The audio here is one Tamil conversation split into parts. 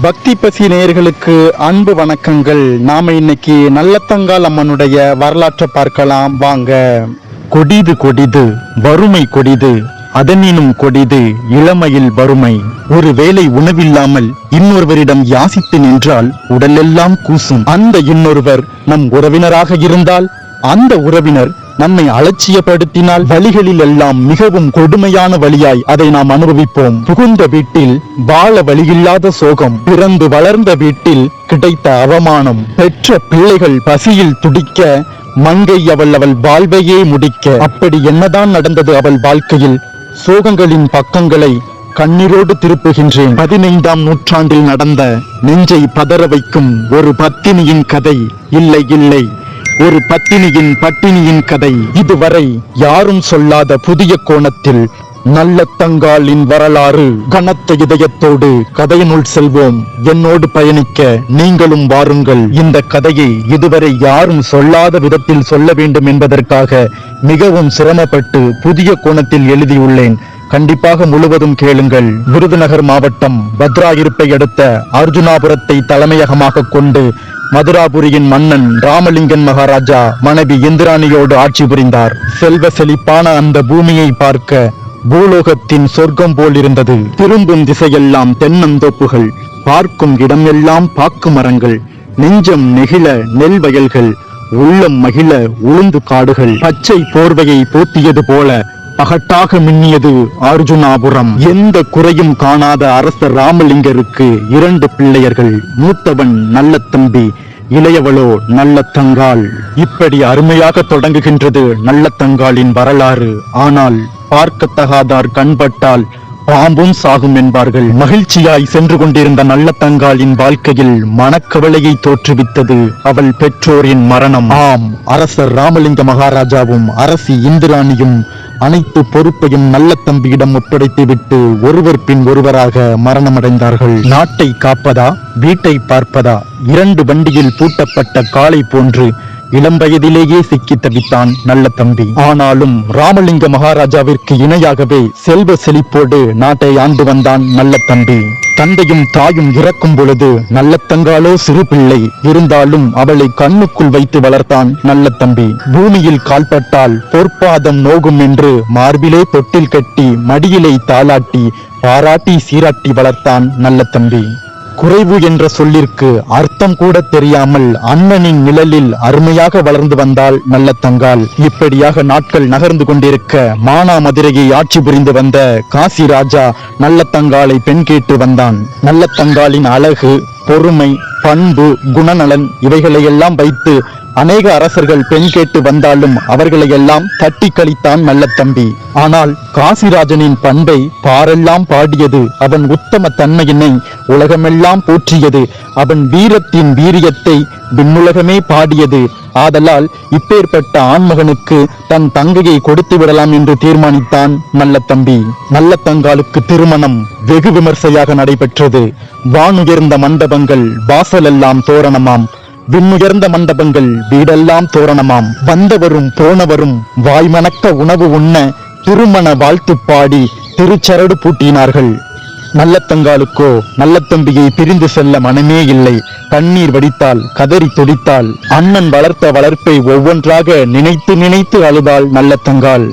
பக்தி பசி நேயர்களுக்கு அன்பு வணக்கங்கள். நாம இன்னைக்கு நல்லத்தங்கால் அம்மனுடைய வரலாற்றை பார்க்கலாம். வாங்க. கொடிது கொடிது வறுமை கொடிது அதனினும் கொடிது இளமையில் வறுமை. ஒரு வேளை உணவில்லாமல் இன்னொருவரிடம் யாசித்து நின்றால் உடலெல்லாம் கூசும். அந்த இன்னொருவர் நம் உறவினராக இருந்தால் அந்த உறவினர் நம்மை அலட்சியப்படுத்தினால் வழிகளில் எல்லாம் மிகவும் கொடுமையான வழியாய் அதை நாம் அனுபவிப்போம். புகுந்த வீட்டில் வாழ வழியில்லாத சோகம் பிறந்து வளர்ந்த வீட்டில் கிடைத்த அவமானம் பெற்ற பிள்ளைகள் பசியில் துடிக்க மங்கை அவள் அவள் வாழ்வையே முடிக்க. அப்படி என்னதான் நடந்தது அவள் வாழ்க்கையில்? சோகங்களின் பக்கங்களை கண்ணீரோடு திருப்புகின்றேன். பதினைந்தாம் நூற்றாண்டில் நடந்த நெஞ்சை பதற வைக்கும் ஒரு பத்தினியின் கதை இல்லை இல்லை. ஒரு பத்தினியின் பட்டினியின் கதை இதுவரை யாரும் சொல்லாத புதிய கோணத்தில் நல்ல தங்காலின் வரலாறு கனத்த இதயத்தோடு கதையினுள் செல்வோம். என்னோடு பயணிக்க நீங்களும் வாருங்கள். இந்த கதையை இதுவரை யாரும் சொல்லாத விதத்தில் சொல்ல வேண்டும் என்பதற்காக மிகவும் சிரமப்பட்டு புதிய கோணத்தில் எழுதியுள்ளேன். கண்டிப்பாக முழுவதும் கேளுங்கள். விருதுநகர் மாவட்டம் பத்ராயிருப்பை அடுத்த அர்ஜுனாபுரத்தை தலைமையகமாக கொண்டு மதுராபுரியின் மன்னன் ராமலிங்கன் மகாராஜா மனைவி இந்திராணியோடு ஆட்சி புரிந்தார். செல்வ செழிப்பான அந்த பூமியை பார்க்க பூலோகத்தின் சொர்க்கம் போல் இருந்தது திரும்பும் திசையெல்லாம் தென்னந்தோப்புகள் பார்க்கும் இடமெல்லாம் பாக்கு மரங்கள் நெஞ்சம் நெகிழ நெல் வயல்கள் உள்ளம் மகிழ உளுந்து காடுகள். பச்சை போர்வையை போத்தியது போல பகட்டாக மின்னியது அர்ஜுனாபுரம். எந்த குறையும் காணாத அரசர் ராமலிங்கருக்கு இரண்டு பிள்ளையர்கள் மூத்தவன் நல்ல தம்பி இளையவளோ நல்ல தங்காள். இப்படி அருமையாக தொடங்குகின்றது நல்ல தங்காளின் வரலாறு. ஆனால் பார்க்கத்தகாதார் கண்பட்டால் பாம்பும் சாகும் என்பார்கள். மகிழ்ச்சியாய் சென்று கொண்டிருந்த நல்ல தங்காளின் வாழ்க்கையில் மனக்கவலையை தோற்றுவித்தது அவள் பெற்றோரின் மரணம். ஆம் அரசர் ராமலிங்க மகாராஜாவும் அரசி இந்திராணியும் அனைத்து பொறுப்பையும் நல்ல தம்பியிடம் ஒப்படைத்துவிட்டு ஒருவர் பின் ஒருவராக மரணமடைந்தார்கள். நாட்டை காப்பதா வீட்டை பார்ப்பதா இரண்டு வண்டியில் பூட்டப்பட்ட காளை போன்று இளம் வயதிலேயே சிக்கி தவித்தான் நல்ல தம்பி. ஆனாலும் ராமலிங்க மகாராஜாவிற்கு இணையாகவே செல்வ செழிப்போடு நாட்டை ஆண்டு வந்தான் நல்ல தம்பி. தந்தையும் தாயும் இறக்கும் பொழுது நல்ல தங்காலோ சிறு பிள்ளை. இருந்தாலும் அவளை கண்ணுக்குள் வைத்து வளர்த்தான் நல்ல தம்பி. பூமியில் கால்பட்டால் பொற்பாதம் நோகும் என்று மார்பிலே தொட்டில் கட்டி மடியிலை தாளாட்டி பாராட்டி சீராட்டி வளர்த்தான் நல்ல தம்பி. குறைவு என்ற சொல்லிற்கு அர்த்தம் கூட தெரியாமல் அண்ணனின் நிழலில் அருமையாக வளர்ந்து வந்தால் நல்ல தங்கால் இப்படியாக நாட்கள் நகர்ந்து கொண்டிருக்க மானாமதுரையை ஆட்சி புரிந்து வந்த காசி ராஜா நல்ல தங்காலை பெண் கேட்டு வந்தான். நல்ல தங்காலின் அழகு பொறுமை பண்பு குணநலன் இவைகளையெல்லாம் வைத்து அநேக அரசர்கள் பெண் கேட்டு வந்தாலும் அவர்களை எல்லாம் தட்டி கழித்தான் நல்ல ஆனால் காசிராஜனின் பண்பை பாரெல்லாம் பாடியது அவன் உத்தம தன்மையினை உலகமெல்லாம் போற்றியது. அவன் வீரத்தின் வீரியத்தை விண்ணுலகமே பாடியது. ஆதலால் இப்பேற்பட்ட ஆண்மகனுக்கு தன் தங்கையை கொடுத்து விடலாம் என்று தீர்மானித்தான் மல்லத்தம்பி தம்பி திருமணம் வெகு விமர்சையாக நடைபெற்றது. வானுயர்ந்த மண்டபங்கள் வாசலெல்லாம் தோரணமாம். விண்ணுயர்ந்த மண்டபங்கள் வீடெல்லாம் தோரணமாம். வந்தவரும் போனவரும் வாய்மணக்க உணவு உண்ண திருமண வாழ்த்து பாடி திருச்சரடு பூட்டினார்கள். நல்லத்தங்காலுக்கோ நல்லத்தம்பியை பிரிந்து செல்ல மனமே இல்லை. கண்ணீர் வடித்தால் கதறி துடித்தால் அண்ணன் வளர்த்த வளர்ப்பை ஒவ்வொன்றாக நினைத்து நினைத்து அழுதாள் நல்லத்தங்காள்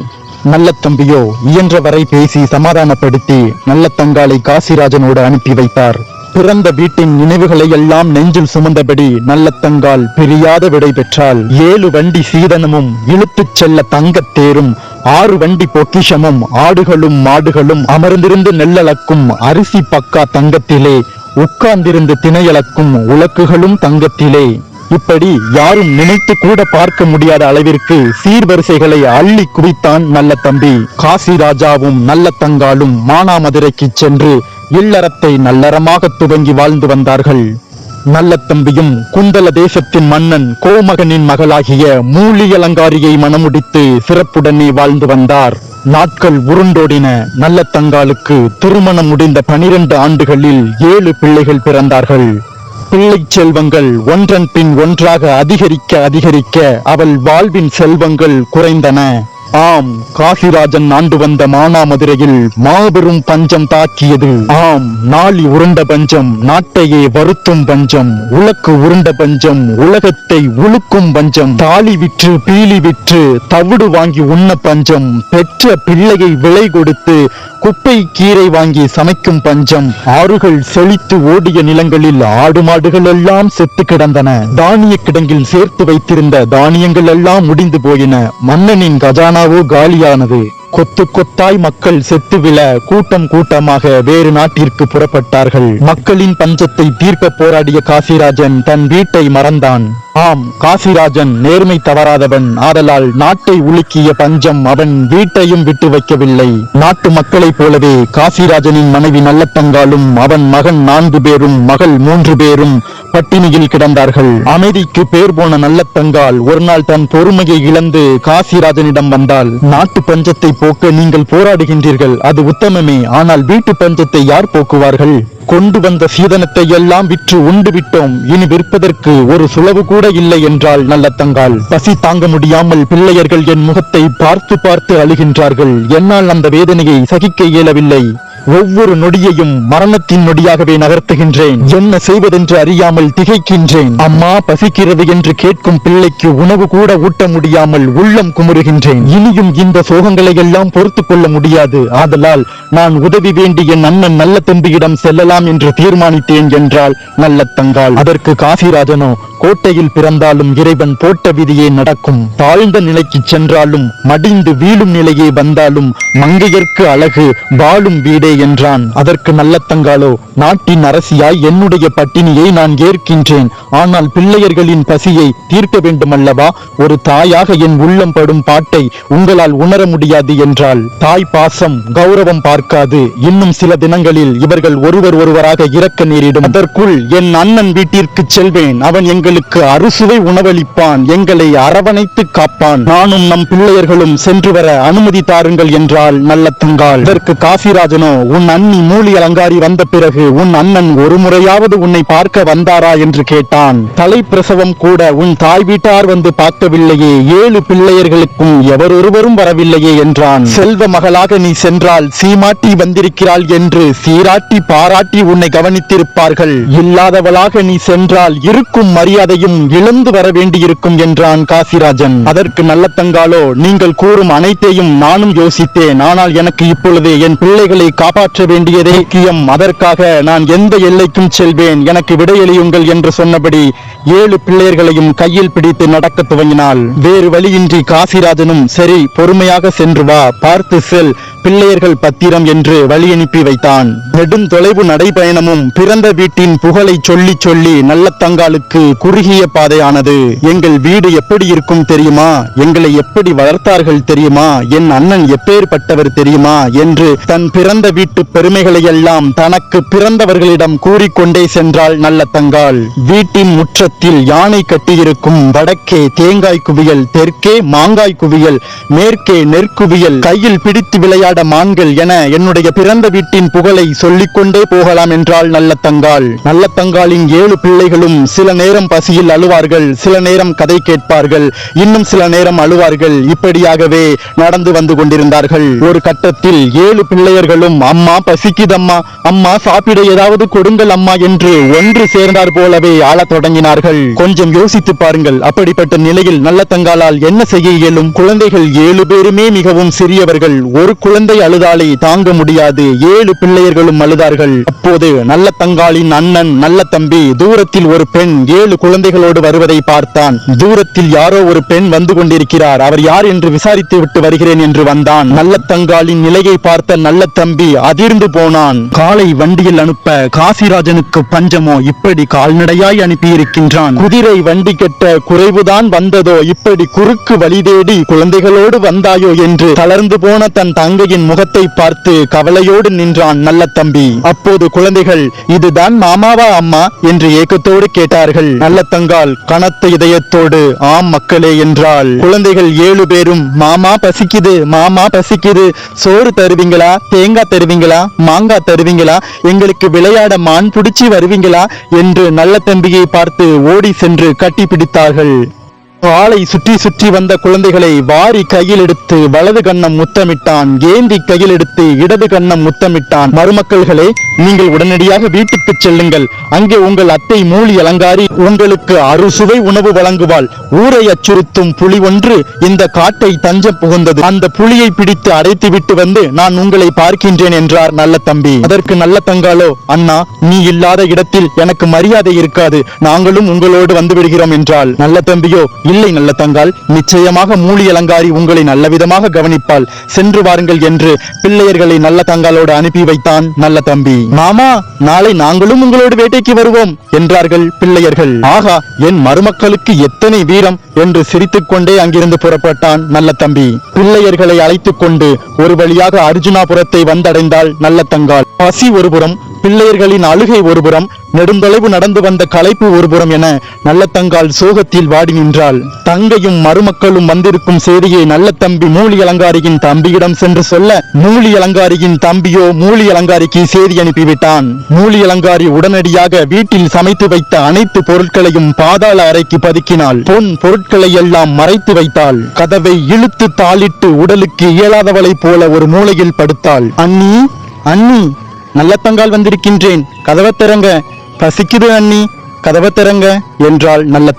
நல்லத்தம்பியோ இயன்றவரை பேசி சமாதானப்படுத்தி நல்லத்தங்காலை காசிராஜனோடு அனுப்பி வைத்தார். பிறந்த வீட்டின் நினைவுகளை எல்லாம் நெஞ்சில் சுமந்தபடி நல்லத்தங்கால் பிரியாத விடை பெற்றால் ஏழு வண்டி சீதனமும் இழுத்துச் செல்ல தங்கத் தேரும் ஆறு வண்டி பொக்கிஷமும் ஆடுகளும் மாடுகளும் அமர்ந்திருந்து நெல்லளக்கும் அரிசி பக்கா தங்கத்திலே உட்கார்ந்திருந்து திணையளக்கும் உலக்குகளும் தங்கத்திலே. இப்படி யாரும் நினைத்து கூட பார்க்க முடியாத அளவிற்கு சீர்வரிசைகளை அள்ளி குவித்தான் நல்ல தம்பி. காசி ராஜாவும் நல்ல தங்காலும் மானாமதுரைக்கு சென்று இல்லறத்தை நல்லறமாக துவங்கி வாழ்ந்து வந்தார்கள். நல்ல தம்பியும் குந்தல தேசத்தின் மன்னன் கோமகனின் மகளாகிய மூலி அலங்காரியை மணமுடித்து சிறப்புடனே வாழ்ந்து வந்தார். நாட்கள் உருண்டோடின நல்ல தங்காளுக்கு திருமணம் முடிந்த பனிரெண்டு ஆண்டுகளில் ஏழு பிள்ளைகள் பிறந்தார்கள். பிள்ளை செல்வங்கள் ஒன்றன் பின் ஒன்றாக அதிகரிக்க அதிகரிக்க அவள் வாழ்வின் செல்வங்கள் குறைந்தன. ஆம் காசிராஜன் ஆண்டு வந்த மானாமதுரையில் மாபெரும் பஞ்சம் தாக்கியது. ஆம் நாளி உருண்ட பஞ்சம் நாட்டையே வருத்தும் பஞ்சம் உலக்கு உருண்ட பஞ்சம் உலகத்தை உழுக்கும் பஞ்சம் தாலி விற்று பீலி விற்று தவிடு வாங்கி உண்ண பஞ்சம் பெற்ற பிள்ளையை விலை கொடுத்து குப்பை கீரை வாங்கி சமைக்கும் பஞ்சம் ஆறுகள் செழித்து ஓடிய நிலங்களில் ஆடு மாடுகள் எல்லாம் செத்து கிடந்தன. தானிய கிடங்கில் சேர்த்து வைத்திருந்த தானியங்கள் எல்லாம் முடிந்து போயின. மன்னனின் கஜானாவோ காலியானது. கொத்து கொத்தாய் மக்கள் செத்து விழ கூட்டம் கூட்டமாக வேறு நாட்டிற்கு புறப்பட்டார்கள். மக்களின் பஞ்சத்தை தீர்க்க போராடிய காசிராஜன் தன் வீட்டை மறந்தான். ஆம் காசிராஜன் நேர்மை தவறாதவன். ஆதலால் நாட்டை உலுக்கிய பஞ்சம் அவன் வீட்டையும் விட்டு வைக்கவில்லை. நாட்டு மக்களைப் போலவே காசிராஜனின் மனைவி நல்லத்தங்காலும் அவன் மகன் நான்கு பேரும் மகள் மூன்று பேரும் பட்டினியில் கிடந்தார்கள். அமைதிக்கு பேர் போன நல்லத்தங்கால் ஒரு நாள் தன் பொறுமையை இழந்து காசிராஜனிடம் வந்தால் நாட்டு பஞ்சத்தை போக்க நீங்கள் போராடுகின்றீர்கள் அது உத்தமமே. ஆனால் வீட்டு பஞ்சத்தை யார் போக்குவார்கள்? கொண்டு வந்த சீதனத்தை எல்லாம் விற்று உண்டு விட்டோம். இனி விற்பதற்கு ஒரு சுளவு கூட இல்லை என்றால் நல்ல தங்கால் பசி தாங்க முடியாமல் பிள்ளையர்கள் என் முகத்தை பார்த்து பார்த்து அழுகின்றார்கள். என்னால் அந்த வேதனையை சகிக்க இயலவில்லை. ஒவ்வொரு நொடியையும் மரணத்தின் நொடியாகவே நகர்த்துகின்றேன். என்ன செய்வதென்று அறியாமல் திகைக்கின்றேன். அம்மா பசிக்கிறது என்று கேட்கும் பிள்ளைக்கு உணவு கூட ஊட்ட முடியாமல் உள்ளம் குமுறுகின்றேன். இனியும் இந்த சோகங்களை எல்லாம் பொறுத்து கொள்ள முடியாது. ஆதலால் நான் உதவி வேண்டி என் அண்ணன் நல்ல தம்பியிடம் செல்லலாம் என்று தீர்மானித்தேன் என்றால் நல்ல தங்காள். அதற்கு காசிராஜனோ கோட்டையில் பிறந்தாலும் இறைவன் போட்ட விதியே நடக்கும். தாழ்ந்த நிலைக்கு சென்றாலும் மடிந்து வீழும் நிலையே வந்தாலும் மங்கையர்க்கு அழகு வாழும் வீடே என்றான். அதற்கு நல்லத்தங்காலோ நாட்டின் அரசியாய் என்னுடைய பட்டினியை நான் ஏற்கின்றேன். ஆனால் பிள்ளையர்களின் பசியை தீர்க்க வேண்டுமல்லவா? ஒரு தாயாக என் உள்ளம் படும் பாட்டை உங்களால் உணர முடியாது என்றால் தாய் பாசம் கௌரவம் பார்க்காது. இன்னும் சில தினங்களில் இவர்கள் ஒருவர் ஒருவராக இறக்க நேரிடும். அதற்குள் என் அண்ணன் வீட்டிற்கு செல்வேன். அவன் எங்களுக்கு அறுசுவை உணவளிப்பான். எங்களை அரவணைத்து காப்பான். நானும் நம் பிள்ளையர்களும் சென்று வர அனுமதி தாருங்கள் என்றால் நல்ல தங்கால் இதற்கு காசிராஜனோ உன் அண்ணி மூலி அலங்காரி வந்த பிறகு உன் அண்ணன் ஒரு முறையாவது உன்னை பார்க்க வந்தாரா என்று கேட்டான். தலைப்பிரசவம் கூட உன் தாய் வீட்டார் வந்து பார்க்கவில்லையே ஏழு பிள்ளையர்களுக்கும் எவரொருவரும் வரவில்லையே என்றான். செல்வ மகளாக நீ சென்றால் சீமாட்டி வந்திருக்கிறாள் என்று சீராட்டி பாராட்டி உன்னை கவனித்திருப்பார்கள். இல்லாதவளாக நீ சென்றால் இருக்கும் மரியாதையும் இழந்து வர வேண்டியிருக்கும் என்றான் காசிராஜன். அதற்கு நல்ல தங்காலோ நீங்கள் கூறும் அனைத்தையும் நானும் யோசித்தேன். ஆனால் எனக்கு இப்பொழுது என் பிள்ளைகளை காப்பாற்ற வேண்டியதே முக்கியம். அதற்காக நான் எந்த எல்லைக்கும் செல்வேன். எனக்கு விடையளியுங்கள் என்று சொன்னபடி ஏழு பிள்ளையர்களையும் கையில் பிடித்து நடக்க துவங்கினாள். வேறு வழியின்றி காசிராஜனும் சரி பொறுமையாக சென்று வா பார்த்து செல் பிள்ளையர்கள் பத்திரம் என்று வழி அனுப்பி வைத்தான். நெடும் தொலைவு நடைபயணமும் பிறந்த வீட்டின் புகழை சொல்லி சொல்லி நல்ல தங்காலுக்கு குறுகிய பாதையானது. எங்கள் வீடு எப்படி இருக்கும் தெரியுமா? எங்களை எப்படி வளர்த்தார்கள் தெரியுமா? என் அண்ணன் எப்பேற்பட்டவர் தெரியுமா? என்று தன் பிறந்த வீட்டு பெருமைகளை எல்லாம் தனக்கு பிறந்தவர்களிடம் கூறிக்கொண்டே சென்றாள் நல்ல தங்காள் வீட்டின் முற்றத்தில் யானை கட்டியிருக்கும் வடக்கே தேங்காய் குவியல் தெற்கே மாங்காய் குவியல் மேற்கே நெற்குவியல் கையில் பிடித்து விளையாட மான்கள் என என்னுடைய பிறந்த வீட்டின் புகழை சொல்லிக்கொண்டே போகலாம் என்றாள் நல்ல தங்காள் நல்ல தங்காளின் ஏழு பிள்ளைகளும் சில நேரம் பசியில் அழுவார்கள் சில நேரம் கதை கேட்பார்கள் இன்னும் சில நேரம் அழுவார்கள். இப்படியாகவே நடந்து வந்து கொண்டிருந்தார்கள். ஒரு கட்டத்தில் ஏழு பிள்ளையர்களும் அம்மா பசிக்குதம்மா. அம்மா சாப்பிட ஏதாவது கொடுங்கள் அம்மா என்று ஒன்று சேர்ந்தார் போலவே ஆளத் தொடங்கினார்கள். கொஞ்சம் யோசித்து பாருங்கள். அப்படிப்பட்ட நிலையில் நல்ல தங்காலால் என்ன செய்ய இயலும்? குழந்தைகள் ஏழு பேருமே மிகவும் சிறியவர்கள். ஒரு குழந்தை அழுதாலே தாங்க முடியாது. ஏழு பிள்ளையர்களும் அழுதார்கள். அப்போது நல்ல தங்காளின் அண்ணன் நல்ல தம்பி தூரத்தில் ஒரு பெண் ஏழு குழந்தைகளோடு வருவதை பார்த்தான். தூரத்தில் யாரோ ஒரு பெண் வந்து கொண்டிருக்கிறார். அவர் யார் என்று விசாரித்து விட்டு வருகிறேன் என்று வந்தான். நல்ல தங்காளின் நிலையை பார்த்த நல்ல தம்பி அதிர்ந்து போனான். காலை வண்டியில் அனுப்ப காசிராஜனுக்கு பஞ்சமோ இப்படி கால்நடையாய் அனுப்பியிருக்கின்றான். குதிரை வண்டி கெட்ட குறைவுதான் வந்ததோ இப்படி குறுக்கு வழி தேடி குழந்தைகளோடு வந்தாயோ என்று தளர்ந்து போன தன் தங்கையின் முகத்தை பார்த்து கவலையோடு நின்றான் நல்ல தம்பி. அப்போது குழந்தைகள் இதுதான் மாமாவா அம்மா? என்று ஏக்கத்தோடு கேட்டார்கள். நல்ல தங்கால் கனத்த இதயத்தோடு ஆம் மக்களே என்றால் குழந்தைகள் ஏழு பேரும் மாமா பசிக்குது மாமா பசிக்குது சோறு தருவீங்களா? தேங்காய் தருவீங்களா? மாங்காய் தருவீங்களா? எங்களுக்கு விளையாட மான் பிடிச்சி வருவீங்களா? என்று நல்ல தம்பியை பார்த்து ஓடி சென்று கட்டி பிடித்தார்கள். ஆளை சுற்றி சுற்றி வந்த குழந்தைகளை வாரி கையில் எடுத்து வலது கண்ணம் முத்தமிட்டான். ஏந்தி கையில் எடுத்து இடது கண்ணம் முத்தமிட்டான். மருமக்கள்களே நீங்கள் உடனடியாக வீட்டுக்கு செல்லுங்கள். அங்கே உங்கள் அத்தை மூலி அலங்காரி உங்களுக்கு அறுசுவை உணவு வழங்குவாள். ஊரை அச்சுறுத்தும் புலி ஒன்று இந்த காட்டை தஞ்சம் புகுந்தது. அந்த புலியை பிடித்து அடைத்து விட்டு வந்து நான் உங்களை பார்க்கின்றேன் என்றார் நல்ல தம்பி. அதற்கு நல்ல தங்காலோ அண்ணா நீ இல்லாத இடத்தில் எனக்கு மரியாதை இருக்காது. நாங்களும் உங்களோடு வந்து விடுகிறோம் என்றாள். நல்ல தம்பியோ இல்லை நல்ல தங்கால் நிச்சயமாக மூலி அலங்காரி உங்களை நல்ல விதமாக கவனிப்பாள். சென்று வாருங்கள் என்று பிள்ளையர்களை நல்ல தங்காலோடு அனுப்பி வைத்தான் நல்ல தம்பி. மாமா நாளை நாங்களும் உங்களோடு வேட்டைக்கு வருவோம் என்றார்கள் பிள்ளையர்கள். ஆகா என் மருமக்களுக்கு எத்தனை வீரம் என்று சிரித்துக் கொண்டே அங்கிருந்து புறப்பட்டான் நல்ல தம்பி. பிள்ளையர்களை அழைத்துக் கொண்டு ஒரு வழியாக அர்ஜுனாபுரத்தை வந்தடைந்தாள் நல்ல தங்கால். பசி ஒருபுறம் பிள்ளையர்களின் அழுகை ஒருபுறம் நெடுந்தொலைவு நடந்து வந்த களைப்பு ஒருபுறம் என நல்லத்தங்கால் சோகத்தில் வாடி நின்றாள். தங்கையும் மருமக்களும் வந்திருக்கும் செய்தியை நல்ல தம்பி மூலி அலங்காரியின் தம்பியிடம் சென்று சொல்ல மூலி அலங்காரியின் தம்பியோ மூலி அலங்காரிக்கு செய்தி அனுப்பிவிட்டான் மூலி அலங்காரி உடனடியாக வீட்டில் சமைத்து வைத்த அனைத்து பொருட்களையும் பாதாள அறைக்கு பதுக்கினாள். பொன் பொருட்களை எல்லாம் மறைத்து வைத்தாள். கதவை இழுத்து தாளிட்டு உடலுக்கு இயலாதவளைப் போல ஒரு மூலையில் படுத்தாள். அண்ணி அண்ணி நல்லத்தங்கால் வந்திருக்கின்றேன். கதவை திறங்க. பசிக்குது அண்ணி. கதவை திறங்க என்றாள் நல்ல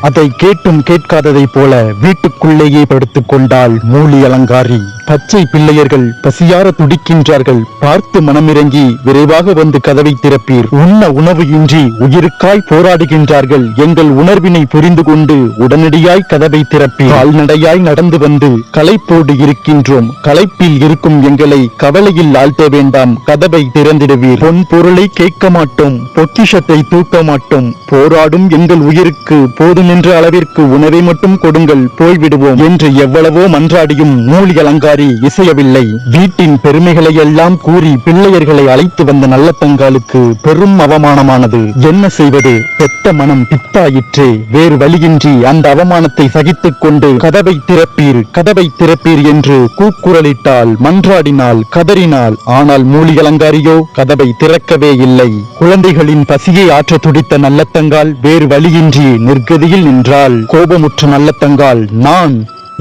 அதை கேட்டும் கேட்காததைப் போல வீட்டுக்குள்ளேயே படுத்துக் கொண்டாள் மூலி அலங்காரி. பச்சை பிள்ளையர்கள் பசியார துடிக்கின்றார்கள். பார்த்து மனமிறங்கி விரைவாக வந்து கதவை திறப்பீர். உண்ண உணவு இன்றி உயிருக்காய் போராடுகின்றார்கள். எங்கள் உணர்வினை புரிந்து கொண்டு உடனடியாய் கதவை திறப்பீர். கால்நடையாய் நடந்து வந்து களைப்போடு இருக்கின்றோம். களைப்பில் இருக்கும் எங்களை கவலையில் ஆழ்த்த வேண்டாம். கதவை திறந்திடுவீர். பொன் பொருளை கேட்க மாட்டோம். பொக்கிஷத்தை தூக்க மாட்டோம். போராடும் எங்கள் உயிருக்கு போதுமென்ற அளவிற்கு உணவை மட்டும் கொடுங்கள். போய்விடுவோம். என்று எவ்வளவோ மன்றாடியும் மூலி அலங்காரி இசையவில்லை. வீட்டின் பெருமைகளை எல்லாம் கூறி பிள்ளையர்களை அழைத்து வந்த நல்லத்தங்காலுக்கு பெரும் அவமானமானது. என்ன செய்வது? பெத்த மனம் பித்தாயிற்று. வேறு வழியின்றி அந்த அவமானத்தை சகித்துக் கொண்டு கதவை திறப்பீர் கதவை திறப்பீர் என்று கூக்குரலிட்டால் மன்றாடினால் கதறினாள் ஆனால் மூலி அலங்காரியோ? கதவை திறக்கவே இல்லை. குழந்தைகளின் பசியை ஆற்ற துடித்த நல்லத்தங்கால் வேறு வழியின்றி நிர்கதியில் நின்றாள். கோபமுற்ற நல்லத்தங்கால் நான்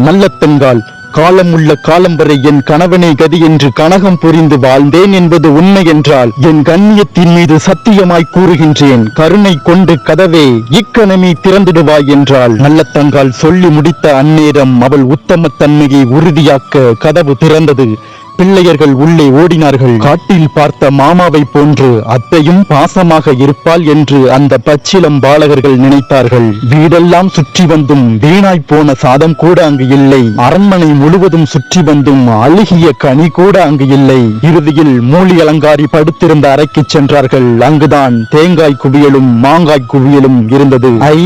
நல்லத்தங்கால் காலம் உள்ள காலம் வரை என் கணவனை கதி என்று கனகம் புரிந்து வாழ்ந்தேன் என்பது உண்மை என்றால் என் கண்ணியத்தின் மீது சத்தியமாய் கூறுகின்றேன். கருணை கொண்டு கதவே இக்கணமே திறந்திடுவாய் என்றால் நல்லத்தங்கால் சொல்லி முடித்த அந்நேரம் அவள் உத்தமத்தன்மையை உறுதியாக்க கதவு திறந்தது. பிள்ளையர்கள் உள்ளே ஓடினார்கள். காட்டில் பார்த்த மாமாவை போன்று அத்தையும் பாசமாக இருப்பாள் என்று அந்த பச்சிலம் பாலகர்கள் நினைத்தார்கள். வீடெல்லாம் சுற்றி வந்தும் வீணாய் போன சாதம் கூட அங்கு இல்லை. அரண்மனை முழுவதும் சுற்றி வந்தும் அழுகிய கனி கூட அங்கு இல்லை. இறுதியில் மூலி அலங்காரி படுத்திருந்த அறைக்கு சென்றார்கள். அங்குதான் தேங்காய் குவியலும் மாங்காய் குவியலும் இருந்தது. ஐ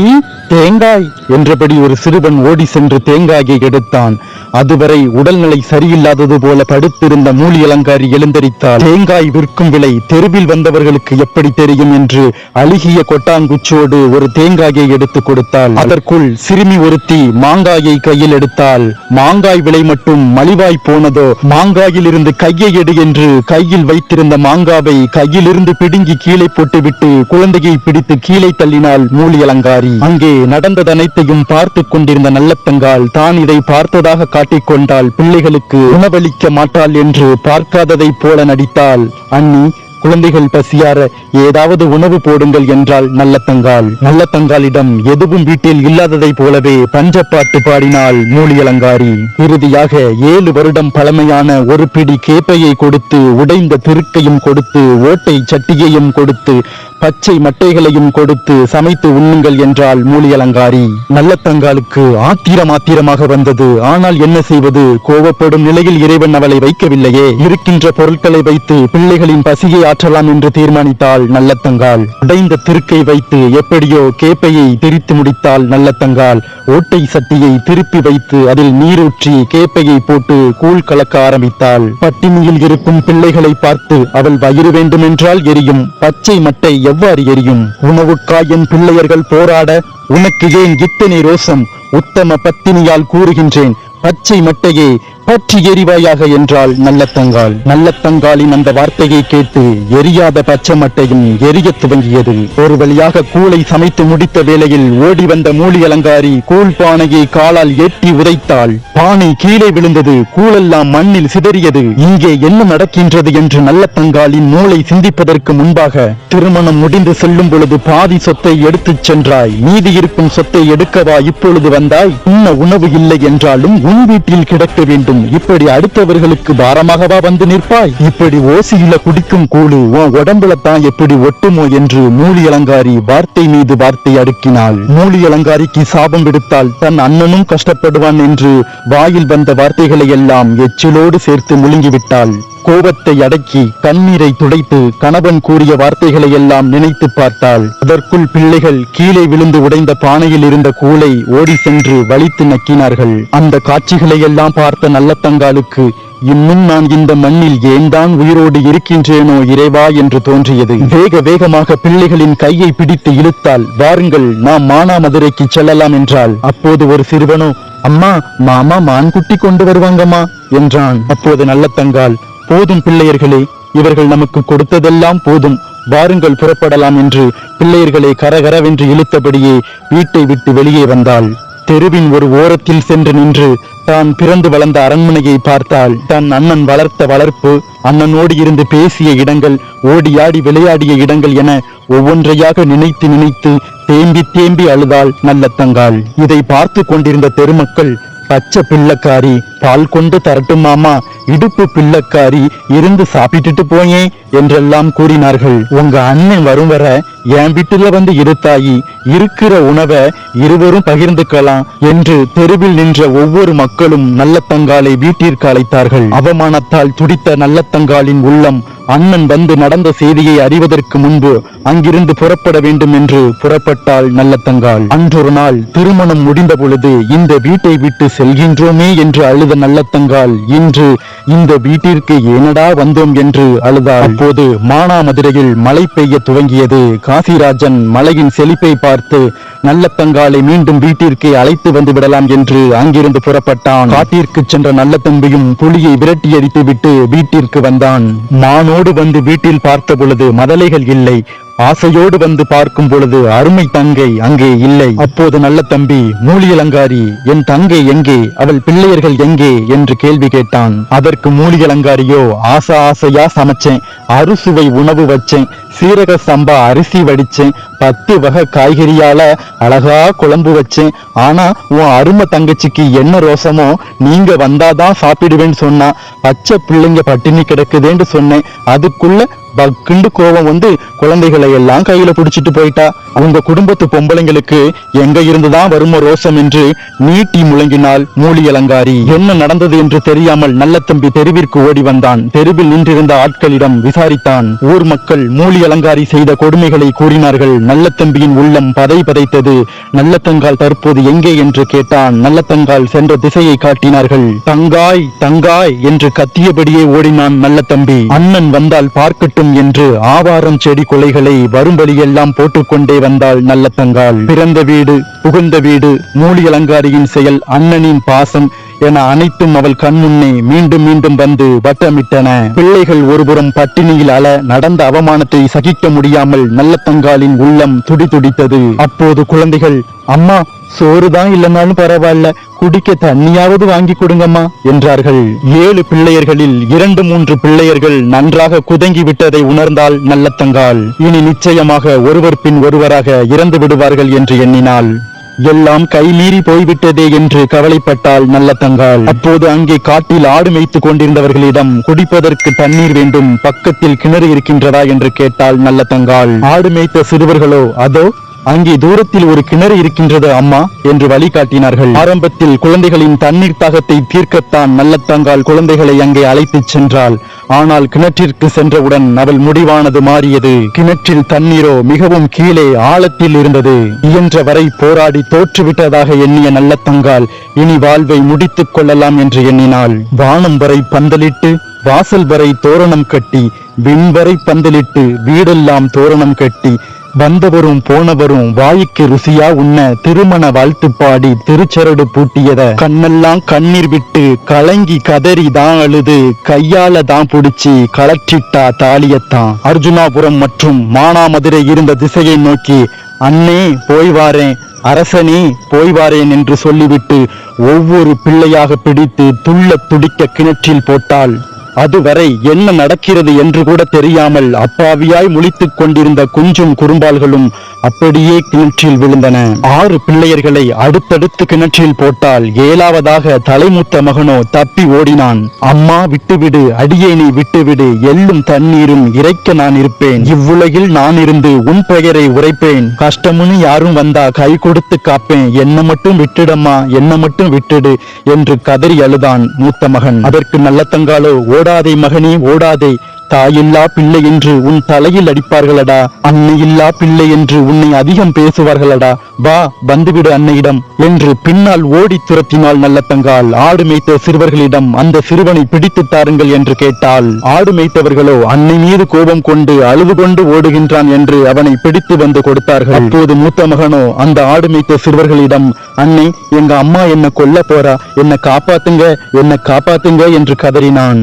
தேங்காய் என்றபடி ஒரு சிறுவன் ஓடி சென்று தேங்காயை எடுத்தான். அதுவரை உடல்நிலை சரியில்லாதது போல படுத்து படுத்திருந்த மூலி அலங்காரி எழுந்தரித்தாள் தேங்காய் விற்கும் விலை தெருவில் வந்தவர்களுக்கு எப்படி தெரியும் என்று அழுகிய கொட்டாங்குச்சோடு ஒரு தேங்காயை எடுத்து கொடுத்தாள். அதற்குள் சிறுமி ஒருத்தி மாங்காயை கையில் எடுத்தால் மாங்காய் விலை மட்டும் மலிவாய் போனதோ மாங்காயில் இருந்து கையை எடு என்று கையில் வைத்திருந்த மாங்காவை கையிலிருந்து பிடுங்கி கீழே போட்டுவிட்டு குழந்தையை பிடித்து கீழே தள்ளினாள் மூலி அலங்காரி. அங்கே நடந்தது அனைத்தையும் பார்த்து கொண்டிருந்த நல்லத்தங்கால் தான் இதை பார்த்ததாக காட்டிக்கொண்டால் பிள்ளைகளுக்கு உணவளிக்க மாட்டாள் என்று பார்க்காததைப் போல நடித்தாள் அண்ணி குழந்தைகள் பசியார ஏதாவது உணவு போடுங்கள் என்றாள் நல்ல நல்லத்தங்காலிடம் எதுவும் வீட்டில் இல்லாததை போலவே பஞ்சப்பாட்டு பாடினாள் மூலியலங்காரி. இறுதியாக ஏழு வருடம் பழமையான ஒரு பிடி கேப்பையை கொடுத்து உடைந்த திருக்கையும் கொடுத்து ஓட்டை சட்டியையும் கொடுத்து பச்சை மட்டைகளையும் கொடுத்து சமைத்து உண்ணுங்கள் என்றாள் மூலியலங்காரி. நல்லத்தங்காலுக்கு ஆத்திரம் ஆத்திரமாக வந்தது. ஆனால் என்ன செய்வது? கோவப்படும் நிலையில் இறைவன் அவளை வைக்கவில்லையே. இருக்கின்ற பொருட்களை வைத்து பிள்ளைகளின் பசியை ஆற்றலாம் என்று தீர்மானித்தாள் நல்லத்தங்கால் உடைந்த திருக்கை வைத்து எப்படியோ கேப்பையை திரித்து முடித்தாள் நல்லத்தங்கால் ஓட்டை சட்டியை திருப்பி வைத்து அதில் நீரூற்றி கேப்பையை போட்டு கூழ் கலக்க ஆரம்பித்தாள். பட்டினியில் இருக்கும் பிள்ளைகளை பார்த்து அவள் வயிறு வேண்டுமென்றால் எரியும். பச்சை மட்டை எவ்வாறு எரியும்? உணவுக்காய் என் பிள்ளையர்கள் போராட உனக்கு ஏன் இத்தனை ரோசம் உத்தம பத்தினியால் கூறுகின்றேன். பச்சை மட்டையே பற்றி எரிவாயாக என்றால் நல்லத்தங்காள் நல்லத்தங்காளின் அந்த வார்த்தையை கேட்டு எரியாத பச்சை எரிய துவங்கியது. ஒரு வழியாக கூளை சமைத்து முடித்த வேளையில் ஓடி வந்த மூலி அலங்காரி கூழ் பானையை காலால் எட்டி உதைத்தாள். பானை கீழே விழுந்தது கூழெல்லாம் மண்ணில் சிதறியது. இங்கே என்ன நடக்கின்றது என்று நல்லத்தங்காலின் மூளை சிந்திப்பதற்கு முன்பாக திருமணம் முடிந்து செல்லும் பொழுது பாதி சொத்தை எடுத்துச் சென்றாய். மீதி இருக்கும் சொத்தை எடுக்கவா இப்பொழுது வந்தாய்? உண்ண உணவு இல்லை என்றாலும் உன் வீட்டில் கிடக்க வேண்டும். இப்படி அடுத்தவர்களுக்கு பாரமாகவா வந்து நிற்பாய்? இப்படி ஓசியில குடிக்கும் கூழு உன் உடம்புல தான் எப்படி ஒட்டுமோ என்று மூலி அலங்காரி வார்த்தை மீது வார்த்தை அடுக்கினாள். மூலி அலங்காரிக்கு சாபம் விடுத்தால் தன் அண்ணனும் கஷ்டப்படுவான் என்று வாயில் வந்த வார்த்தைகளை எல்லாம் எச்சிலோடு சேர்த்து முழுங்கிவிட்டாள். கோபத்தை அடக்கி கண்ணீரை துடைத்து கணவன் கூறிய வார்த்தைகளை எல்லாம் நினைத்து பார்த்தாள். அதற்குள் பிள்ளைகள் கீழே விழுந்து உடைந்த பானையில் இருந்த கூளை ஓடி சென்று வலித்து நக்கினார்கள். அந்த காட்சிகளை எல்லாம் பார்த்த நல்லத்தங்காலுக்கு இன்னும் நான் இந்த மண்ணில் ஏன்தான் உயிரோடு இருக்கின்றேனோ இறைவா என்று தோன்றியது. வேக வேகமாக பிள்ளைகளின் கையை பிடித்து இழுத்தால் வாருங்கள் நாம் மானாமதுரைக்கு செல்லலாம் என்றால் அப்போது ஒரு சிறுவனோ அம்மா மாமா மான்குட்டி கொண்டு வருவாங்கம்மா என்றான். அப்போது நல்லத்தங்கால் போதும் பிள்ளையர்களே இவர்கள் நமக்கு கொடுத்ததெல்லாம் போதும். வாருங்கள் புறப்படலாம் என்று பிள்ளையர்களை கரகரவென்று இழுத்தபடியே வீட்டை விட்டு வெளியே வந்தாள். தெருவின் ஒரு ஓரத்தில் சென்று நின்று தான் பிறந்து வளர்ந்த அரண்மனையை பார்த்தால் தன் அண்ணன் வளர்த்த வளர்ப்பு அண்ணனோடு இருந்து பேசிய இடங்கள் ஓடியாடி விளையாடிய இடங்கள் என ஒவ்வொன்றையாக நினைத்து நினைத்து தேம்பி தேம்பி அழுதாள் நல்லத்தங்காள். இதை பார்த்து கொண்டிருந்த தெருமக்கள் பச்சை பிள்ளக்காரி பால் கொண்டு தரட்டும் மாமா இடுப்பு பிள்ளைக்காரி இருந்து சாப்பிட்டுட்டு போயே என்றெல்லாம் கூறினார்கள். உங்க அண்ணன் வரும் வர என் வீட்டுல வந்து இருத்தாயி இருக்கிற உணவை இருவரும் பகிர்ந்துக்கலாம் என்று தெருவில் நின்ற ஒவ்வொரு மக்களும் நல்லத்தங்காலை வீட்டிற்கு அழைத்தார்கள். அவமானத்தால் துடித்த நல்லத்தங்காலின் உள்ளம் அண்ணன் வந்து நடந்த செய்தியை அறிவதற்கு முன்பு அங்கிருந்து புறப்பட வேண்டும் என்று புறப்பட்டாள் நல்லத்தங்காள் அன்றொரு நாள் திருமணம் முடிந்த பொழுது இந்த வீட்டை விட்டு செல்கின்றோமே என்று அழு அழுத நல்லத்தங்கால் இன்று இந்த வீட்டிற்கு ஏனடா வந்தோம் என்று அழுதாள். அப்போது மானாமதுரையில் மழை பெய்ய துவங்கியது. காசிராஜன் மலையின் செழிப்பை பார்த்து நல்லத்தங்காலை மீண்டும் வீட்டிற்கு அழைத்து வந்து விடலாம் என்று அங்கிருந்து புறப்பட்டான். காட்டிற்கு சென்ற நல்ல தம்பியும் புலியை விரட்டி அடித்து விட்டு வீட்டிற்கு வந்தான். மானோடு வந்து வீட்டில் பார்த்த பொழுது மதலைகள் இல்லை. ஆசையோடு வந்து பார்க்கும் பொழுது அருமை தங்கை அங்கே இல்லை. அப்போது நல்ல தம்பி மூலியலங்காரி என் தங்கை எங்கே? அவள் பிள்ளையர்கள் எங்கே? என்று கேள்வி கேட்டான். அதற்கு மூலியலங்காரியோ ஆசை ஆசையா சமைச்சேன். அறுசுவை உணவு வச்சேன். சீரக சம்பா அரிசி வடிச்சேன். பத்து வகை காய்கறியால அழகா குழம்பு வச்சேன். ஆனா உன் அருமை தங்கச்சிக்கு என்ன ரோசமோ நீங்க வந்தாதான் சாப்பிடுவேன்னு சொன்னா பச்சை பிள்ளைங்க பட்டினி கிடக்குதேன்னு சொன்னேன். அதுக்குள்ள பக்குண்டு கோபம் வந்து குழந்தைகளை எல்லாம் கையில புடிச்சிட்டு போயிட்டா. உங்க குடும்பத்து பொம்பளைங்களுக்கு எங்க இருந்துதான் வருமோ ரோசம் என்று நீட்டி முழங்கினாள் மூலி அலங்காரி. என்ன நடந்தது என்று தெரியாமல் நல்ல தம்பி தெருவிற்கு ஓடி வந்தான். தெருவில் நின்றிருந்த ஆட்களிடம் விசாரித்தான். ஊர் மக்கள் மூலி அலங்காரி செய்த கொடுமைகளை கூறினார்கள். நல்ல தம்பியின் உள்ளம் பதை பதைத்தது. நல்லத்தங்கால் தற்போது எங்கே என்று கேட்டான். நல்லத்தங்கால் சென்ற திசையை காட்டினார்கள். தங்காய் தங்காய் என்று கத்தியபடியே ஓடினான் நல்ல தம்பி. அண்ணன் வந்தால் பார்க்கட்டும் என்று ஆவாரம் செடி கொலைகளை வரும்படியெல்லாம் போட்டுக்கொண்டே வந்தாள் நல்லத்தங்காள். பிறந்த வீடு புகுந்த வீடு மூலி அலங்காரியின் செயல் அண்ணனின் பாசம் என அனைத்தும் அவள் கண்முன்னே மீண்டும் மீண்டும் வந்து வட்டமிட்டன. பிள்ளைகள் ஒருபுறம் பட்டினியில் அல நடந்த அவமானத்தை சகிக்க முடியாமல் நல்லத்தங்காலின் உள்ளம் துடிதுடித்தது. அப்போது குழந்தைகள் அம்மா சோறுதான் இல்லைனாலும் பரவாயில்ல. குடிக்க தண்ணியாவது வாங்கி கொடுங்கம்மா என்றார்கள். ஏழு பிள்ளையர்களில் இரண்டு மூன்று பிள்ளையர்கள் நன்றாக குதங்கி விட்டதை உணர்ந்தால் நல்லத்தங்கால் இனி நிச்சயமாக ஒருவர் பின் ஒருவராக இறந்து விடுவார்கள் என்று எண்ணினாள். எல்லாம் கைமீறி போய்விட்டதே என்று கவலைப்பட்டால் நல்ல தங்காள் அப்போது அங்கே காட்டில் ஆடு மேய்த்து கொண்டிருந்தவர்களிடம் குடிப்பதற்கு தண்ணீர் வேண்டும் பக்கத்தில் கிணறு இருக்கின்றதா? என்று கேட்டால் நல்ல தங்காள் ஆடு மேய்த்த சிறுவர்களோ அதோ அங்கே தூரத்தில் ஒரு கிணறு இருக்கின்றது அம்மா என்று வழிகாட்டினார்கள். ஆரம்பத்தில் குழந்தைகளின் தண்ணீர் தாகத்தை தீர்க்கத்தான் நல்லத்தங்கால் குழந்தைகளை அங்கே அழைத்துச் சென்றாள். ஆனால் கிணற்றிற்கு சென்றவுடன் அவள் முடிவானது மாறியது. கிணற்றில் தண்ணீரோ மிகவும் கீழே ஆழத்தில் இருந்தது. இயன்ற வரை போராடி தோற்றுவிட்டதாக எண்ணிய நல்லத்தங்கால் இனி வாழ்வை முடித்துக் கொள்ளலாம் என்று எண்ணினாள். வானம் வரை பந்தலிட்டு வாசல் வரை தோரணம் கட்டி விண்வரை பந்தலிட்டு வீடெல்லாம் தோரணம் கட்டி வந்தவரும் போனவரும் வாய்க்கு ருசியா உன்ன திருமண வாழ்த்து பாடி திருச்சரடு பூட்டியத கண்ணெல்லாம் கண்ணீர் விட்டு கலங்கி கதறி தான் அழுது கையால தான் புடிச்சு கலற்றிட்டா தாலியத்தான். அர்ஜுனாபுரம் மற்றும் மானாமதுரை இருந்த திசையை நோக்கி அண்ணே போய் வாரேன் அரசனே போய் வாரேன் என்று சொல்லிவிட்டு ஒவ்வொரு பிள்ளையாக பிடித்து துள்ள துடிக்க கிணற்றில் போட்டாள். அதுவரை என்ன நடக்கிறது என்று கூட தெரியாமல் அப்பாவியாய் முழித்துக் கொண்டிருந்த குஞ்சும் குறும்பால்களும் அப்படியே கிணற்றில் விழுந்தன. ஆறு பிள்ளையர்களை அடுத்தடுத்து கிணற்றில் போட்டால் ஏழாவதாக தலைமூத்த மகனோ தப்பி ஓடினான். அம்மா விட்டுவிடு அடியேனை விட்டுவிடு எள்ளும் தண்ணீரும் இறைக்க நான் இருப்பேன். இவ்வுலகில் நான் இருந்து உன் பெயரை உரைப்பேன். கஷ்டம்னு யாரும் வந்தா கை கொடுத்து காப்பேன். என்ன மட்டும் விட்டுடம்மா என்ன மட்டும் விட்டுடு என்று கதறி அழுதான் மூத்த மகன். அதற்கு நல்ல தங்காலோ ஓடாதே மகனே ஓடாதே. தாயில்லா பிள்ளை என்று உன் தலையில் அடிப்பார்களடா. அன்னையில்லா பிள்ளை என்று உன்னை அதிகம் பேசுவார்களடா. வா வந்துவிடு அன்னையிடம் என்று பின்னால் ஓடி துரத்தினாள் நல்ல தங்கால் ஆடு மேய்த்த சிறுவர்களிடம் அந்த சிறுவனை பிடித்து தாருங்கள் என்று கேட்டாள். ஆடு மேய்த்தவர்களோ அன்னை மீது கோபம் கொண்டு அழுது கொண்டு ஓடுகின்றான் என்று அவனை பிடித்து வந்து கொடுத்தார்கள். அப்போது மூத்த மகனோ அந்த ஆடு மேய்த்த சிறுவர்களிடம் அன்னை எங்க அம்மா என்ன கொல்ல போறா. என்ன காப்பாத்துங்க என்ன காப்பாத்துங்க என்று கதறினான்.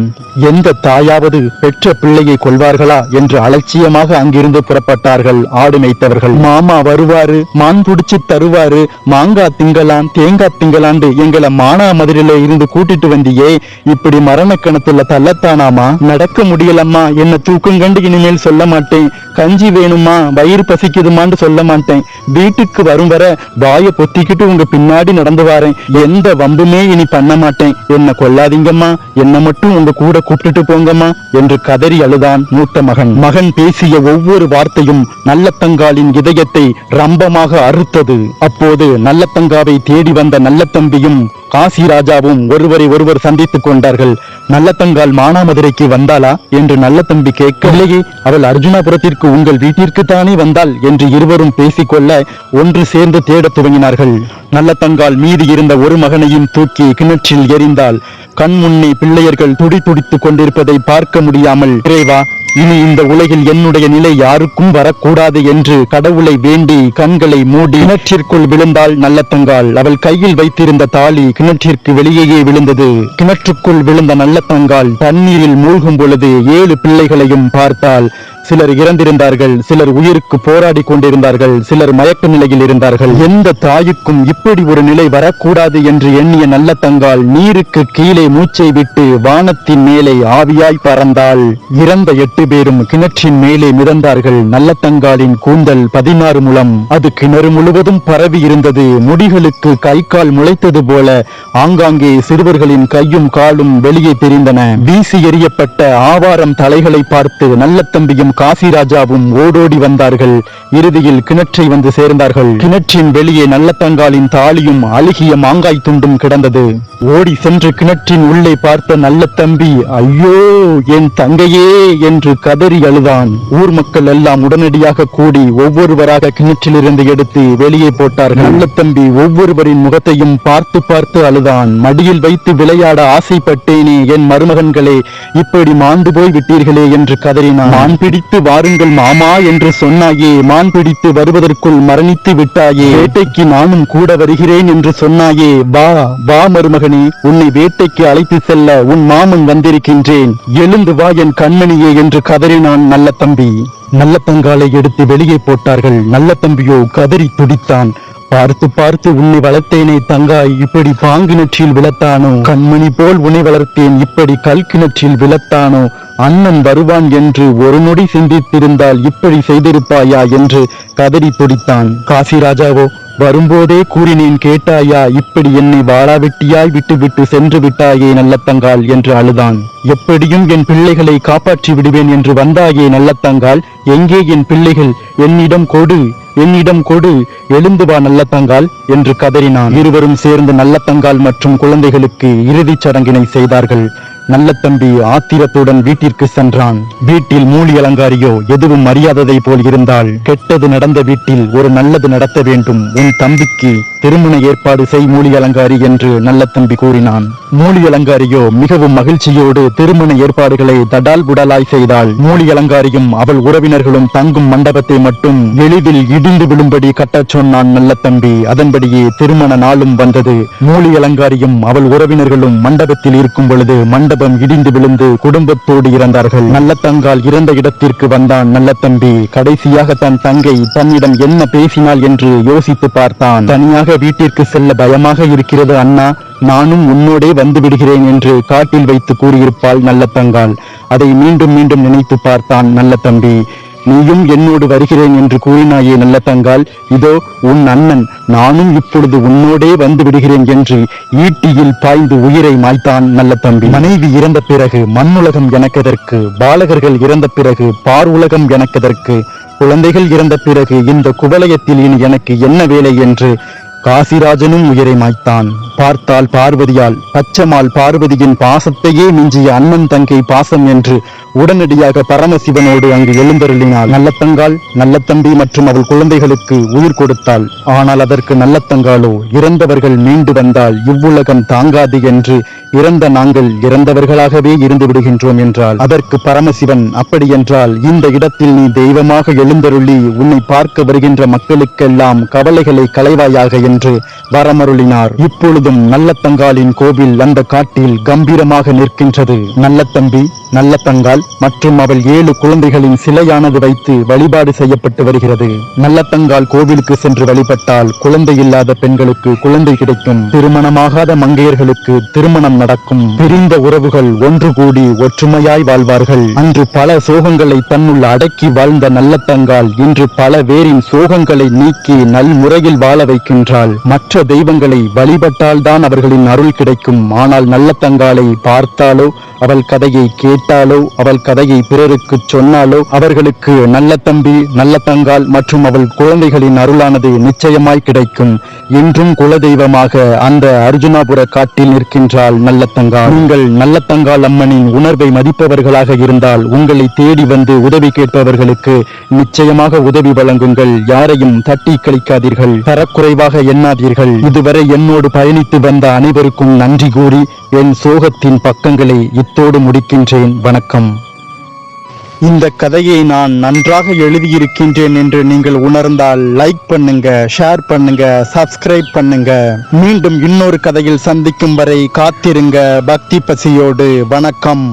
எந்த தாயாவது பெற்ற பிள்ளையை கொள்வார்களா என்று அலட்சியமாக அங்கிருந்து புறப்பட்டார்கள் ஆடு மேய்த்தவர்கள். மாமா வருவாரு மான் புடிச்சு தருவாரு மாங்காய் திங்களான் தேங்காய் திங்களாண்டு எங்களை மானாமதுரையில இருந்து கூட்டிட்டு வந்தியே இப்படி மரண கணத்துல தள்ளத்தானாமா? நடக்க முடியலம்மா என்ன தூக்குங்கண்டு இனிமேல் சொல்ல மாட்டேன். கஞ்சி வேணுமா வயிறு பசிக்குதுமான்னு சொல்ல மாட்டேன். வீட்டுக்கு வரும் வர வாயை பொத்திக்கிட்டு உங்க பின்னாடி நடந்து வரேன். எந்த வம்புமே இனி பண்ண மாட்டேன். என்ன கொல்லாதீங்கம்மா என்ன மட்டும் உங்க கூட கூப்பிட்டுட்டு போங்கம்மா என்று கதறி அழுதான் மூத்த மகன். மகன் பேசிய ஒவ்வொரு வார்த்தையும் நல்லத்தங்காலின் இதயத்தை ரம்பமாக அறுத்தது. அப்போது நல்லத்தங்காவை தேடி வந்த நல்லத்தம்பியும் காசி ராஜாவும் ஒருவரை ஒருவர் சந்தித்துக் கொண்டார்கள். நல்லத்தங்கால் மானாமதுரைக்கு வந்தாளா என்று நல்லத்தம்பி கேட்கவில்லையே அவள் அர்ஜுனாபுரத்திற்கு உங்கள் வீட்டிற்கு தானே வந்தாள் என்று இருவரும் பேசிக்கொள்ள ஒன்று சேர்ந்து தேடத் துவங்கினார்கள். நல்லத்தங்கால் மீதி இருந்த ஒரு மகனையும் தூக்கி கிணற்றில் எறிந்தாள் கண் முன்னே பிள்ளையர்கள் துடி துடித்துக் கொண்டிருப்பதை பார்க்க முடியாமல் இறைவா இனி இந்த உலகில் என்னுடைய நிலை யாருக்கும் வரக்கூடாது என்று கடவுளை வேண்டி கண்களை மூடி கிணற்றிற்குள் விழுந்தாள் நல்லத்தங்கால். அவள் கையில் வைத்திருந்த தாலி கிணற்றிற்கு வெளியேயே விழுந்தது. கிணற்றுக்குள் விழுந்த நல்லத்தங்கால் தண்ணீரில் மூழ்கும் பொழுது ஏழு பிள்ளைகளையும் பார்த்தாள். சிலர் இறந்திருந்தார்கள் சிலர் உயிருக்கு போராடி கொண்டிருந்தார்கள் சிலர் மயக்க நிலையில் இருந்தார்கள். எந்த தாய்க்கும் இப்படி ஒரு நிலை வரக்கூடாது என்று எண்ணிய நல்ல தங்கால் நீருக்கு கீழே மூச்சை விட்டு வானத்தின் மேலே ஆவியாய் பறந்தால் இறந்த எட்டு பேரும் கிணற்றின் மேலே மிதந்தார்கள். நல்ல தங்காலின் கூந்தல் பதினாறு முழம். அது கிணறு முழுவதும் பரவி இருந்தது. முடிகளுக்கு கை கால் முளைத்தது போல ஆங்காங்கே சிறுவர்களின் கையும் காலும் வெளியே தெரிந்தன வீசி எறியப்பட்ட ஆவாரம் தலைகளை பார்த்து நல்ல தம்பியும் காசிராஜாவும் ஓடோடி வந்தார்கள். இறுதியில் கிணற்றை வந்து சேர்ந்தார்கள். கிணற்றின் வெளியே நல்லத்தங்காலின் தாலியும் அழுகிய மாங்காய் துண்டும் கிடந்தது. ஓடி சென்று கிணற்றின் உள்ளே பார்த்த நல்ல தம்பி ஐயோ என் தங்கையே என்று கதறி அழுதான். ஊர் மக்கள் எல்லாம் உடனடியாக கூடி ஒவ்வொருவராக கிணற்றிலிருந்து எடுத்து வெளியே போட்டார்கள். நல்ல தம்பி ஒவ்வொருவரின் முகத்தையும் பார்த்து பார்த்து அழுதான். மடியில் வைத்து விளையாட ஆசைப்பட்டேனே என் மருமகன்களே இப்படி மாண்டு போய் விட்டீர்களே என்று கதறினான். மான் பிடித்து வாருங்கள் மாமா என்று சொன்னாயே மான் பிடித்து வருவதற்குள் மரணித்து விட்டாயே. வேட்டைக்கு நானும் கூட வருகிறேன் என்று சொன்னாயே வா வா மருமகனே உன்னை வேட்டைக்கு அழைத்து செல்ல உன் மாமன் வந்திருக்கின்றேன். எழுந்து வா என் கண்மணியே என்று கதறினான் நல்ல தம்பி. நல்ல பங்காலை எடுத்து வெளியே போட்டார்கள். நல்ல தம்பியோ கதறி துடித்தான். பார்த்து பார்த்து உன்னை வளர்த்தேனே தங்காய் இப்படி பாங்கிணற்றில் விழத்தானோ கண்மணி போல் உன்னை வளர்த்தேன் இப்படி கல் கிணற்றில் விழத்தானோ அண்ணன் வருவான் என்று ஒரு நொடி சிந்தித்திருந்தால் இப்படி செய்திருப்பாயா என்று கதறி துடித்தான். காசிராஜாவோ வரும்போதே கூறினேன் கேட்டாயா இப்படி என்னை வாழாவெட்டியாய் விட்டுவிட்டு சென்று விட்டாயே நல்லத்தங்கால்? என்று அழுதான். எப்படியும் என் பிள்ளைகளை காப்பாற்றி விடுவேன் என்று வந்தாயே நல்லத்தங்கால்? எங்கே என் பிள்ளைகள்? என்னிடம் கொடு. என்னிடம் கொடு எழுந்து வா நல்லத்தங்கால் என்று கதறினான். இருவரும் சேர்ந்து நல்லத்தங்கால் மற்றும் குழந்தைகளுக்கு இறுதிச் சடங்கினை செய்தார்கள். நல்ல தம்பி ஆத்திரத்துடன் வீட்டிற்கு சென்றான். வீட்டில் மூலி அலங்காரியோ எதுவும் அறியாததை போல் இருந்தால் கெட்டது நடந்த வீட்டில் ஒரு நல்லது நடத்த வேண்டும். உன் தம்பிக்கு திருமண ஏற்பாடு செய் மூலி அலங்காரி என்று நல்ல தம்பி கூறினான். மூலி அலங்காரியோ மிகவும் மகிழ்ச்சியோடு திருமண ஏற்பாடுகளை தடால் புடலாய் செய்தாள். மூலி அலங்காரியும் அவள் உறவினர்களும் தங்கும் மண்டபத்தை மட்டும் எளிதில் இடிந்து விழும்படி கட்டச் சொன்னான் நல்ல தம்பி அதன்படியே திருமண நாளும் வந்தது. மூலி அலங்காரியும் அவள் உறவினர்களும் மண்டபத்தில் இருக்கும் பொழுது மண்டபம் இடிந்து விழுந்து குடும்பத்தோடு இறந்தார்கள். நல்ல தங்கால் இறந்த இடத்திற்கு வந்தான் நல்ல தம்பி கடைசியாக தன் தங்கை தன்னிடம் என்ன பேசினாள் என்று யோசித்து பார்த்தான். தனியாக வீட்டிற்கு செல்ல பயமாக இருக்கிறது அண்ணா. நானும் உன்னோடே வந்து விடுகிறேன் என்று காட்டில் வைத்து கூறியிருப்பாள் நல்ல தங்காள். அதை மீண்டும் மீண்டும் நினைத்து பார்த்தான் நல்ல தம்பி. நீயும் என்னோடு வருகிறேன் என்று கூறினாயே நல்ல தங்கால் இதோ உன் அண்ணன் நானும் இப்பொழுது உன்னோடே வந்து விடுகிறேன் என்று ஈட்டியில் பாய்ந்து உயிரை மாய்த்தான் நல்ல தம்பி. மனைவி இறந்த பிறகு மண்ணுலகம் எனக்கதற்கு பாலகர்கள் இறந்த பிறகு பார் உலகம் எனக்கதற்கு குழந்தைகள் இறந்த பிறகு இந்த குவலயத்தில் இனி எனக்கு என்ன வேலை என்று காசிராஜனும் உயிரை மாய்த்தான். பார்த்தால் பார்வதியால் பச்சமால் பார்வதியின் பாசத்தையே மிஞ்சிய அண்ணன் தங்கை பாசம் என்று உடனடியாக பரமசிவனோடு அங்கு எழுந்தருளினாள். நல்லத்தங்கால் நல்லத்தம்பி மற்றும் அவள் குழந்தைகளுக்கு உயிர் கொடுத்தாள். ஆனால் அதற்கு நல்லத்தங்காலோ இறந்தவர்கள் மீண்டு வந்தால் இவ்வுலகம் தாங்காது என்று இறந்த நாங்கள் இறந்தவர்களாகவே இருந்து விடுகின்றோம் என்றால் அதற்கு பரமசிவன் அப்படியென்றால் இந்த இடத்தில் நீ தெய்வமாக எழுந்தருளி உன்னை பார்க்க வருகின்ற மக்களுக்கெல்லாம் கவலைகளை களைவாயாக என்று வரமருளினார். இப்பொழுதும் நல்லத்தங்காலின் கோவில் அந்த காட்டில் கம்பீரமாக நிற்கின்றது. நல்லத்தம்பி நல்லத்தங்கால் மற்றும் அவள் ஏழு குழந்தைகளின் சிலையானது வைத்து வழிபாடு செய்யப்பட்டு வருகிறது. நல்லத்தங்கால் கோவிலுக்கு சென்று வழிபட்டால் குழந்தை இல்லாத பெண்களுக்கு குழந்தை கிடைக்கும். திருமணமாகாத மங்கையர்களுக்கு திருமணம் நடக்கும். பிரிந்த உறவுகள் ஒன்று கூடி ஒற்றுமையாய் வாழ்வார்கள். அன்று பல சோகங்களை தன்னுள் அடக்கி வாழ்ந்த நல்லத்தங்கால் இன்று பல பேரின் சோகங்களை நீக்கி நல்முறையில் வாழ வைக்கின்றார் என்றால் மற்ற தெய்வங்களை வழிபட்டால்தான் அவர்களின் அருள் கிடைக்கும். ஆனால் நல்லத்தங்காலை பார்த்தாலோ அவள் கதையை கேட்டாலோ அவள் கதையை பிறருக்கு சொன்னாலோ அவர்களுக்கு நல்ல தம்பி நல்ல தங்கால் மற்றும் அவள் குழந்தைகளின் அருளானது நிச்சயமாய் கிடைக்கும். இன்றும் குலதெய்வமாக அந்த அர்ஜுனாபுர காட்டில் நிற்கின்றாள் நல்ல தங்கால் நீங்கள் நல்ல தங்கால் அம்மனின் உணர்வை மதிப்பவர்களாக இருந்தால் உங்களை தேடி வந்து உதவி கேட்பவர்களுக்கு நிச்சயமாக உதவி வழங்குங்கள். யாரையும் தட்டி கழிக்காதீர்கள். தரக்குறைவாக எண்ணாதீர்கள் இதுவரை என்னோடு பயணித்து வந்த அனைவருக்கும் நன்றி கூறி என் சோகத்தின் பக்கங்களை இத்தோடு முடிக்கின்றேன். வணக்கம். இந்த கதையை நான் நன்றாக எழுதியிருக்கின்றேன் என்று நீங்கள் உணர்ந்தால் லைக் பண்ணுங்க ஷேர் பண்ணுங்க சப்ஸ்கிரைப் பண்ணுங்க. மீண்டும் இன்னொரு கதையில் சந்திக்கும் வரை காத்திருங்க. பக்தி பசியோடு. வணக்கம்.